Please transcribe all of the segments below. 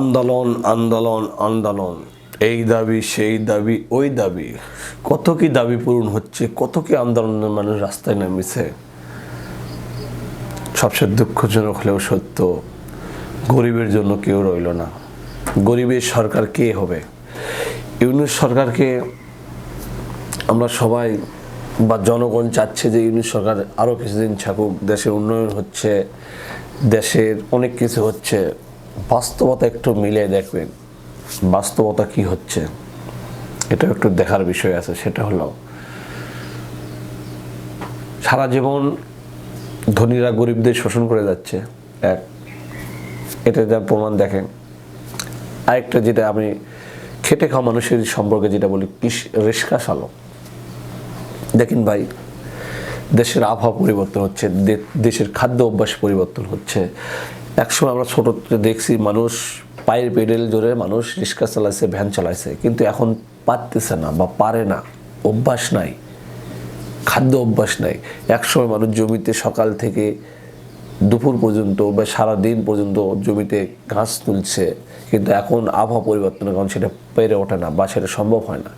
আন্দোলন আন্দোলন আন্দোলন। এই দাবি, সেই দাবি, ওই দাবি। কত কি দাবি পূরণ হচ্ছে, কত কি আন্দোলনের মানুষ রাস্তায় নেমেছে? সবচেয়ে দুঃখজনক হলেও সত্য, গরিবের জন্য কেউ রইল না। গরিবের সরকার কে হবে? ইউনিট সরকারকে আমরা সবাই বা জনগণ চাচ্ছে যে ইউনিট সরকার আরও কিছুদিন থাকুক দেশের উন্নয়ন হচ্ছে, দেশের অনেক কিছু হচ্ছে। বাস্তবতা একটু মিলে দেখবেন। বাস্তবতা কি হচ্ছে? এটা একটু দেখার বিষয় আছে, সেটা হলো, সারা জীবন ধনীরা গরিবদের শোষণ করে যাচ্ছে। এক এটা যা প্রমাণ দেখেন, আরেকটা যেটা আমি খেটে খাওয়া মানুষের সম্পর্কে যেটা বলি রিস্কা চালক দেখেন ভাই, দেশের আবহাওয়া পরিবর্তন হচ্ছে দেশের খাদ্য অভ্যাস পরিবর্তন হচ্ছে একসময় আমরা ছোট দেখছি মানুষ পায়ের পেডেল জোরে মানুষ রিক্সা চালাইছে, ভ্যান চালাইছে, কিন্তু এখন পারতেছে না বা পারে না, অভ্যাস নাই, খাদ্য অভ্যাস নাই। একসময় মানুষ জমিতে সকাল থেকে দুপুর পর্যন্ত বা সারা দিন পর্যন্ত জমিতে ঘাস তুলছে, কিন্তু এখন আবহাওয়া পরিবর্তনের কারণ সেটা পেরে ওঠে না বা সেটা সম্ভব হয় না।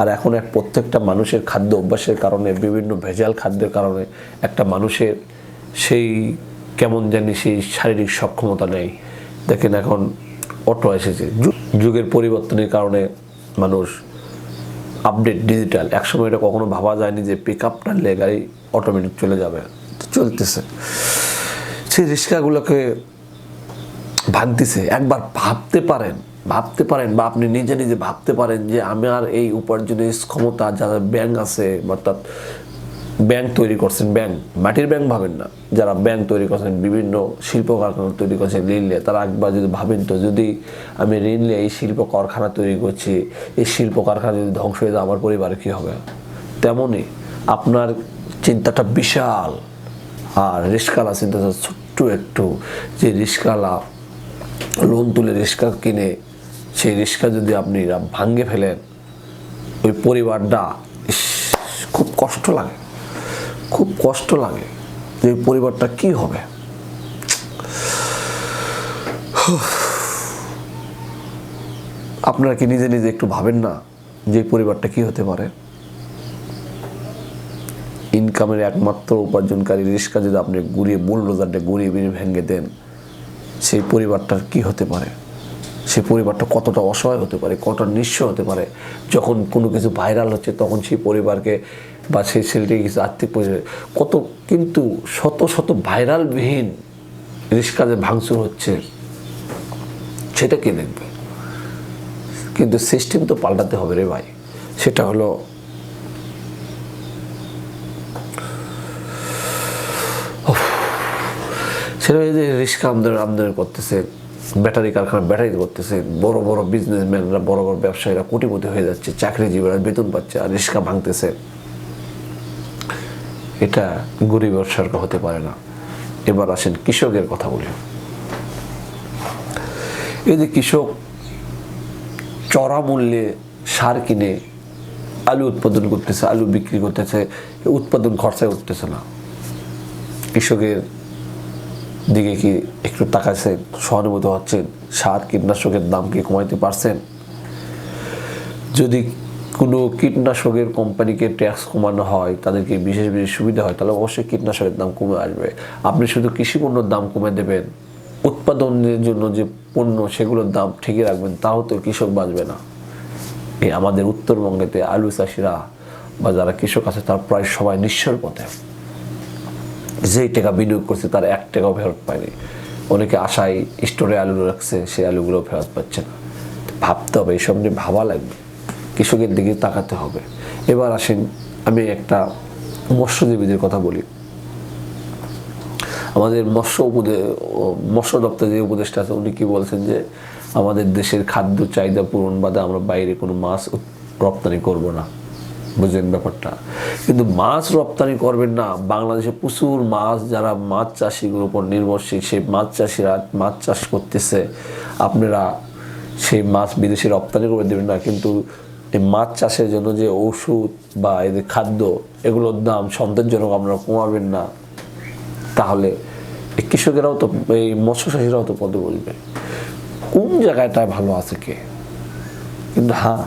আর এখন এক প্রত্যেকটা মানুষের খাদ্য অভ্যাসের কারণে, বিভিন্ন ভেজাল খাদ্যের কারণে একটা মানুষের সেই কেমন জানি সেই শারীরিক সক্ষমতা নেই। দেখেন এখন অটো এসেছে। যুগের পরিবর্তনের কারণে মানুষ আপডেট ডিজিটাল একসময় এটা কখনো ভাবা যায়নি যে পিক আপ টানলে গাড়ি অটোমেটিক চলে যাবে। চলতেছে। সেই রিক্সাগুলোকে ভাঙতেছে। একবার ভাবতে পারেন ভাবতে পারেন বা আপনি নিজে নিজে ভাবতে পারেন যে আমার এই উপার্জনের ক্ষমতা, যারা ব্যাংক আছে, অর্থাৎ ব্যাংক তৈরি করছেন, ব্যাংক, মাটির ব্যাংক ভাবেন না। যারা ব্যাংক তৈরি করছেন, বিভিন্ন শিল্প কারখানা তৈরি করছেন ঋণ নিয়ে, তারা একবার যদি ভাবেন তো, যদি আমি ঋণ নিয়ে এই শিল্প কারখানা তৈরি করছি, এই শিল্প কারখানা যদি ধ্বংস হয়ে যায়, আমার পরিবারে কী হবে? তেমনই আপনার চিন্তাটা বিশাল। আর রিস্কালা চিন্তাটা ছোট্ট একটু। যে রিস্কালা, লোন তুলে রিক্সা কিনে, সেই রিক্সা যদি আপনি ভাঙ্গে ফেলেন, ওই পরিবারটা খুব কষ্ট লাগে। খুব কষ্ট লাগে যে পরিবারটা কি হবে। আপনারা কি নিজে নিজে একটু ভাবেন না যে পরিবারটা কি হতে পারে? ইনকামের একমাত্র উপার্জনকারী রিস্কা যদি আপনি ঘুরিয়ে বুলডোজারটা ঘুরিয়ে বেরিয়ে ভেঙে দেন, সেই পরিবারটার কি হতে পারে? সেই পরিবারটা কতটা অসহায় হতে পারে, কতটা নিঃস্ব হতে পারে। যখন কোনো কিছু ভাইরাল হচ্ছে, তখন সেই পরিবারকে বা সেই ছেলেটিকে কিছু আর্থিক কত কিন্তু শত শত ভাইরালবিহীন যে ভাঙচুর হচ্ছে, সেটা কে দেখবে? কিন্তু সিস্টেম তো পাল্টাতে হবে রে ভাই। সেটা হলো সেটা যে রিক্সা আমদানি আমদানি করতেছে। ব্যাটারি কারখানা ব্যাটারি করতেছে, বড় বড় বিজনেসম্যানরা বড় বড় ব্যবসায়ীরা কোটিপতি হয়ে যাচ্ছে, চাকরিজীবীরা বেতন পাচ্ছে আর রিক্সা ভাঙতেছে। এটা গরিবের সরকার হতে পারে না। এবার আসেন কৃষকের কথা বলি। এই যে কৃষক চড়া মূল্যে সার কিনে আলু উৎপাদন করতেছে, আলু বিক্রি করতেছে, উৎপাদন খরচায় উঠতেছে না। কৃষকের দিকে কি একটু তাকাচ্ছেন সহানুভূত হচ্ছেন সার কীটনাশকের দাম কি কমাইতে পারছেন? যদি কোনো কীটনাশকের কোম্পানিকে ট্যাক্স কমানো হয় তাদেরকে বিশেষ বিশেষ সুবিধা হয়? তাহলে অবশ্যই কীটনাশকের দাম কমে আসবে। আপনি শুধু কৃষি পণ্যের দাম কমে দেবেন, উৎপাদনের জন্য যে পণ্য সেগুলোর দাম ঠিকই রাখবেন, তাও তো কৃষক বাঁচবে না। এই আমাদের উত্তরবঙ্গেতে আলু চাষিরা বা যারা কৃষক আছে, তার প্রায় সবাই নিঃস্বর পথে। যেই টাকা বিনিয়োগ করছে, তার এক টাকাও ফেরত পায়নি। অনেকে আশায় স্টোরে আলু রাখছে সেই আলুগুলো ফেরত পাচ্ছে না। ভাবতে হবে এইসব নিয়ে ভাবা লাগবে। কৃষকের দিকে তাকাতে হবে। এবার আসেন, আমি একটা মৎস্যজীবীদের কথা বলি। আমাদের মৎস্য উপদে, মৎস্য দপ্তর যে উপদেষ্টা আছে, উনি কি বলছেন যে, আমাদের দেশের খাদ্য চাহিদা পূরণ বাদে আমরা বাইরে কোনো মাছ রপ্তানি করব না। বুঝলেন ব্যাপারটা। কিন্তু মাছ রপ্তানি করবেন না। বাংলাদেশে প্রচুর মাছ, যারা মাছ চাষিগুলোর উপর নির্ভরশীল, সেই মাছ চাষিরা মাছ চাষ করতেছে। আপনারা সেই মাছ বিদেশে রপ্তানি করে দেবেন না। কিন্তু এই মাছ চাষের জন্য যে ওষুধ বা এদের খাদ্য, এগুলোর দাম সন্তানজনক আপনারা কমাবেন না। তাহলে কৃষকেরাও তো, এই মৎস্য চাষিরাও তো পদে বলবে। কোন জায়গাটা ভালো আছে কে? কিন্তু হ্যাঁ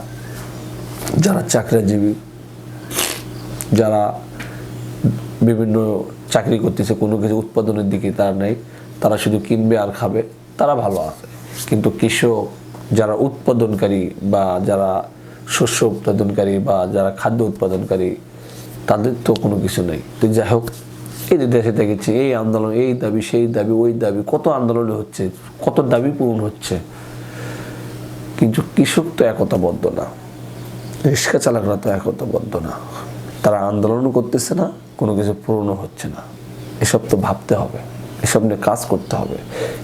যারা চাকরিজীবী যারা বিভিন্ন চাকরি করতেছে, কোনো কিছু উৎপাদনের দিকে তার নেই, তারা শুধু কিনবে আর খাবে, তারা ভালো আছে। কিন্তু কৃষক যারা উৎপাদনকারী বা যারা শস্য উৎপাদনকারী বা যারা খাদ্য উৎপাদনকারী, তাদের তো কোনো কিছু নেই। তো যাই হোক, এই যে দেশে দেখেছি, এই আন্দোলন, এই দাবি, সেই দাবি, ওই দাবি, কত আন্দোলন হচ্ছে, কত দাবি পূরণ হচ্ছে। কিন্তু কৃষক তো একতাবদ্ধ না, রিক্সা চালকরা তো একতাবদ্ধ না। তারা আন্দোলনও করতেছে না, কোনো কিছু পূরণও হচ্ছে না। এসব তো ভাবতে হবে, এসব নিয়ে কাজ করতে হবে।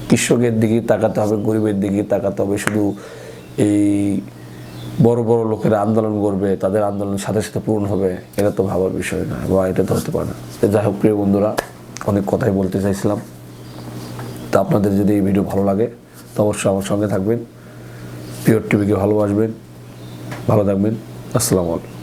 কৃষকের দিকে তাকাতে হবে, গরিবের দিকে তাকাতে হবে। শুধু এই বড় বড় লোকেরা আন্দোলন করবে, তাদের আন্দোলন সাথে সাথে পূরণ হবে, এটা তো ভাবার বিষয় না, বা এটা তো পারে না। যাই হোক, প্রিয় বন্ধুরা, অনেক কথাই বলতে চাইছিলাম। তো আপনাদের যদি এই ভিডিও ভালো লাগে, তো অবশ্যই আমার সঙ্গে থাকবেন। পিওর টিভিকে ভালোবাসবেন, ভালো থাকবেন। আসসালামু আলাইকুম।